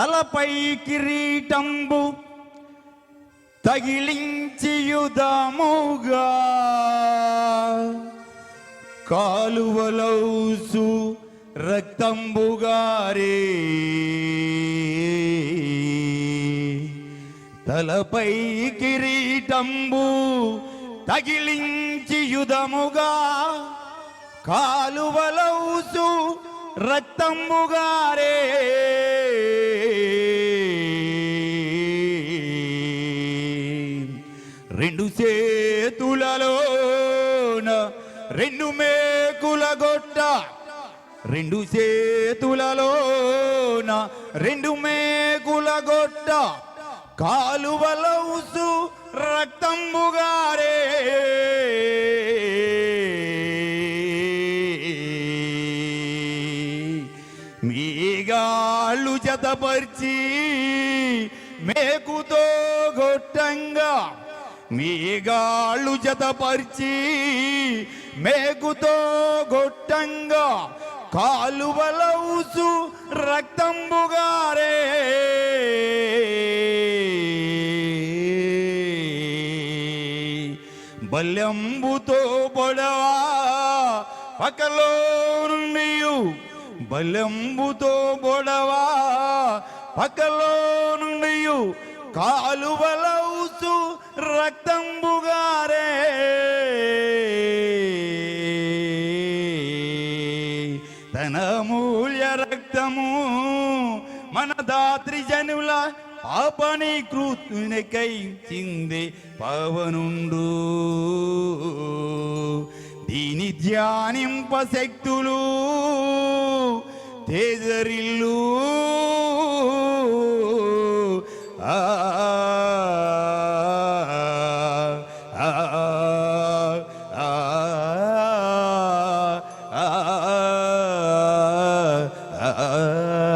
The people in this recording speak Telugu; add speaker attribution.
Speaker 1: తలపై కిరీటంబు తగిలించియుదముగా. కాలువలౌసు రక్తంబుగారే. తలపై కిరీటంబు తగిలించియుదముగా. కాలువలౌసు రక్తంబుగారే. రెండు చేతులలోన రెండు మేకుల గొట్ట. రెండు చేతులలోన రెండు మేకుల గొట్ట. కాలువలౌసు రక్తంబుగారే మీగాళ్ళు జతపరిచి మేకుతో గొట్టంగా. మీగాళ్ళు జతపరిచి మేకుతో గొట్టంగా కాలువలౌసు రక్తంబుగారే బల్యంబుతో పొడవా పక్కలో నుండి బలంబుతో బొడవా పక్కలో నుండి కాలువల తన మూల్య రక్తము. మన దాత్రి జనుల పాపని కృతునికై చింది పవనుండు. దీని ధ్యానింప శక్తులు తేజరిల్లు. uh,